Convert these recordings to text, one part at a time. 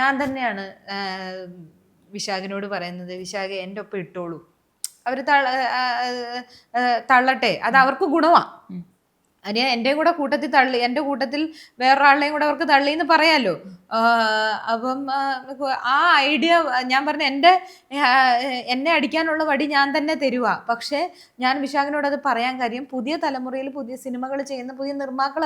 ഞാൻ തന്നെയാണ് വിശാഖിനോട് പറയുന്നത് വിശാഖ എന്റെ ഒപ്പം ഇട്ടോളൂ. അവർ തള്ളട്ടെ. അത് അവർക്ക് ഗുണമാണ് അതിന് എന്റെ കൂടെ കൂട്ടത്തിൽ തള്ളി എന്റെ കൂട്ടത്തിൽ വേറൊരാളുടെയും കൂടെ അവർക്ക് തള്ളി എന്ന് പറയാലോ. ആ, അപ്പം ആ, ഐഡിയ ഞാൻ പറഞ്ഞ എന്റെ എന്നെ അടിക്കാനുള്ള വടി ഞാൻ തന്നെ തരുക പക്ഷേ ഞാൻ വിശാഖിനോട് അത് പറയാൻ കാര്യം പുതിയ തലമുറയിൽ പുതിയ സിനിമകൾ ചെയ്യുന്ന പുതിയ നിർമ്മാക്കൾ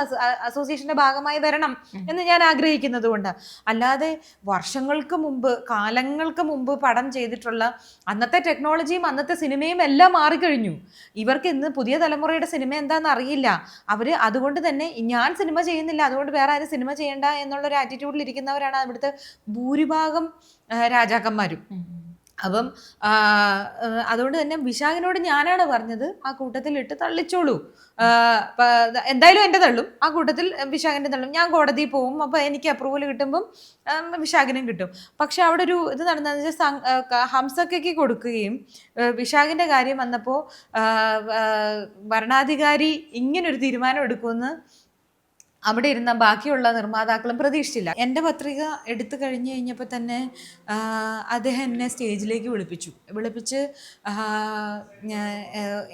അസോസിയേഷന്റെ ഭാഗമായി വരണം എന്ന് ഞാൻ ആഗ്രഹിക്കുന്നത് കൊണ്ട് അല്ലാതെ വർഷങ്ങൾക്ക് മുമ്പ് കാലങ്ങൾക്ക് മുമ്പ് പടം ചെയ്തിട്ടുള്ള അന്നത്തെ ടെക്നോളജിയും അന്നത്തെ സിനിമയും എല്ലാം മാറിക്കഴിഞ്ഞു. ഇവർക്ക് ഇന്ന് പുതിയ തലമുറയുടെ സിനിമ എന്താണെന്ന് അറിയില്ല. അവർ അതുകൊണ്ട് തന്നെ ഞാൻ സിനിമ ചെയ്യുന്നില്ല അതുകൊണ്ട് വേറെ ആരും സിനിമ ചെയ്യണ്ട എന്നുള്ളൊരു ആറ്റിറ്റ്യൂഡിൽ ഇരിക്കുന്നവരാണ് അവിടുത്തെ ഭൂരിഭാഗം രാജാക്കന്മാരും. അപ്പം അതുകൊണ്ട് തന്നെ വിശാഖിനോട് ഞാനാണ് പറഞ്ഞത് ആ കൂട്ടത്തിൽ ഇട്ട് തള്ളിച്ചോളൂ എന്തായാലും എന്റെ തള്ളും. ആ കൂട്ടത്തിൽ വിശാഖിന്റെ തള്ളും. ഞാൻ കോടതിയിൽ പോകും അപ്പോൾ എനിക്ക് അപ്രൂവൽ കിട്ടുമ്പം വിശാഖിനും കിട്ടും. പക്ഷെ അവിടെ ഒരു ഇത് നടന്നതെന്ന് വെച്ചാൽ ഹംസക്കയ്ക്ക് കൊടുക്കുകയും വിശാഖിന്റെ കാര്യം വന്നപ്പോൾ ഭരണാധികാരി ഇങ്ങനൊരു തീരുമാനം എടുക്കുമെന്ന് അവിടെ ഇരുന്ന ബാക്കിയുള്ള നിർമ്മാതാക്കളും പ്രതീക്ഷിച്ചില്ല. എന്റെ പത്രിക എടുത്തു കഴിഞ്ഞ് കഴിഞ്ഞപ്പോൾ തന്നെ അദ്ദേഹം എന്നെ സ്റ്റേജിലേക്ക് വിളിപ്പിച്ചു. വിളിപ്പിച്ച്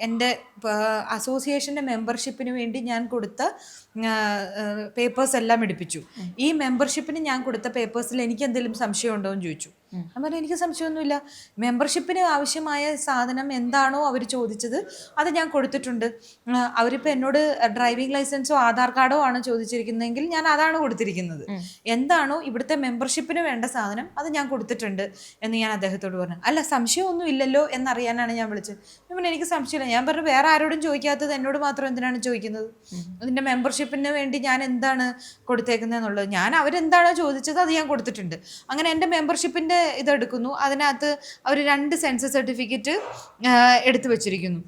എന്റെ അസോസിയേഷന്റെ മെമ്പർഷിപ്പിന് വേണ്ടി ഞാൻ കൊടുത്ത പേപ്പേഴ്സ് എല്ലാം എടുപ്പിച്ചു. ഈ മെമ്പർഷിപ്പിന് ഞാൻ കൊടുത്ത പേപ്പേഴ്സിൽ എനിക്ക് എന്തെങ്കിലും സംശയം ഉണ്ടോ എന്ന് ചോദിച്ചു. ഞാൻ പറഞ്ഞു എനിക്ക് സംശയമൊന്നുമില്ല. മെമ്പർഷിപ്പിന് ആവശ്യമായ സാധനം എന്താണോ അവർ ചോദിച്ചത് അത് ഞാൻ കൊടുത്തിട്ടുണ്ട്. അവരിപ്പോൾ എന്നോട് ഡ്രൈവിംഗ് ലൈസൻസോ ആധാർ കാർഡോ ആണ് ചോദിച്ചിരിക്കുന്നതെങ്കിൽ ഞാൻ അതാണ് കൊടുത്തിരിക്കുന്നത്. എന്താണോ ഇവിടുത്തെ മെമ്പർഷിപ്പിന് വേണ്ട സാധനം അത് ഞാൻ കൊടുത്തിട്ടുണ്ട് എന്ന് ഞാൻ അദ്ദേഹത്തോട് പറഞ്ഞു. അല്ല സംശയമൊന്നും ഇല്ലല്ലോ എന്നറിയാനാണ് ഞാൻ വിളിച്ചത്. പിന്നെ എനിക്ക് സംശയമില്ല. ഞാൻ പറഞ്ഞു വേറെ ആരോടും ചോദിക്കാത്തത് എന്നോട് മാത്രം എന്തിനാണ് ചോദിക്കുന്നത്? അതിന്റെ മെമ്പർഷിപ്പിന് വേണ്ടി ഞാൻ എന്താണ് കൊടുത്തേക്കുന്നത് എന്നുള്ളത് ഞാൻ അവരെന്താണോ ചോദിച്ചത് അത് ഞാൻ കൊടുത്തിട്ടുണ്ട്. അങ്ങനെ എന്റെ മെമ്പർഷിപ്പിന്റെ ഇതെടുക്കുന്നു. അതിനകത്ത് അവർ രണ്ട് സെൻസസ് സർട്ടിഫിക്കറ്റ് എടുത്തു വച്ചിരിക്കുന്നു.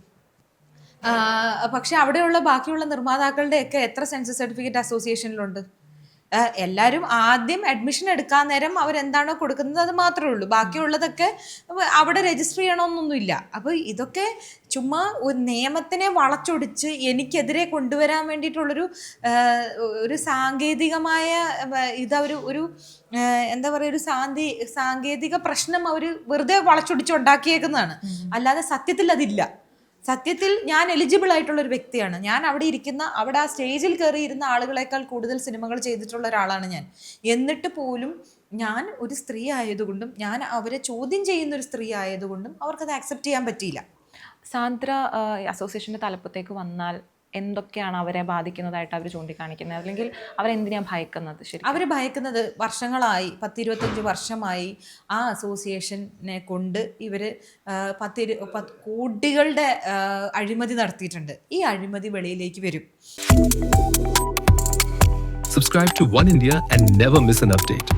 പക്ഷെ അവിടെയുള്ള ബാക്കിയുള്ള നിർമ്മാതാക്കളുടെയൊക്കെ എത്ര സെൻസസ് സർട്ടിഫിക്കറ്റ് അസോസിയേഷനിലുണ്ട്? എല്ലാവരും ആദ്യം അഡ്മിഷൻ എടുക്കാൻ നേരം അവരെന്താണോ കൊടുക്കുന്നത് അത് മാത്രമേ ഉള്ളൂ. ബാക്കിയുള്ളതൊക്കെ അവിടെ രജിസ്റ്റർ ചെയ്യണമെന്നൊന്നുമില്ല. അപ്പോൾ ഇതൊക്കെ ചുമ്മാ ഒരു നിയമത്തിനെ വളച്ചൊടിച്ച് എനിക്കെതിരെ കൊണ്ടുവരാൻ വേണ്ടിയിട്ടുള്ളൊരു ഒരു സാങ്കേതികമായ ഇതൊരു ഇതവർ ഒരു എന്താ പറയുക ഒരു സാന്തി സാങ്കേതിക പ്രശ്നം അവർ വെറുതെ വളച്ചൊടിച്ചുണ്ടാക്കിയേക്കുന്നതാണ്. അല്ലാതെ സത്യത്തിൽ അതില്ല. സത്യത്തിൽ ഞാൻ എലിജിബിൾ ആയിട്ടുള്ള ഒരു വ്യക്തിയാണ്. ഞാൻ അവിടെ ഇരിക്കുന്ന അവിടെ ആ സ്റ്റേജിൽ കയറി ഇരുന്ന ആളുകളെക്കാൾ കൂടുതൽ സിനിമകൾ ചെയ്തിട്ടുള്ള ഒരാളാണ് ഞാൻ. എന്നിട്ട് പോലും ഞാൻ ഒരു സ്ത്രീ ആയതുകൊണ്ടും ഞാൻ അവരെ ചോദ്യം ചെയ്യുന്ന ഒരു സ്ത്രീ ആയതുകൊണ്ടും അവർക്കത് ആക്സെപ്റ്റ് ചെയ്യാൻ പറ്റിയില്ല. സാന്ദ്ര അസോസിയേഷന്റെ തലപ്പത്തേക്ക് വന്നാൽ എന്തൊക്കെയാണ് അവരെ ബാധിക്കുന്നതായിട്ട് അവർ ചൂണ്ടിക്കാണിക്കുന്നത്? അല്ലെങ്കിൽ അവരെന്തിനാണ് ഭയക്കുന്നത് ശരി അവർ ഭയക്കുന്നത് വർഷങ്ങളായി പത്തിരുപത്തഞ്ച് വർഷമായി ആ അസോസിയേഷനെ കൊണ്ട് ഇവർ പത്തിരു പത്ത് കോടികളുടെ അഴിമതി നടത്തിയിട്ടുണ്ട്. ഈ അഴിമതി വെളിയിലേക്ക് വരും. Subscribe to One India and never miss an update.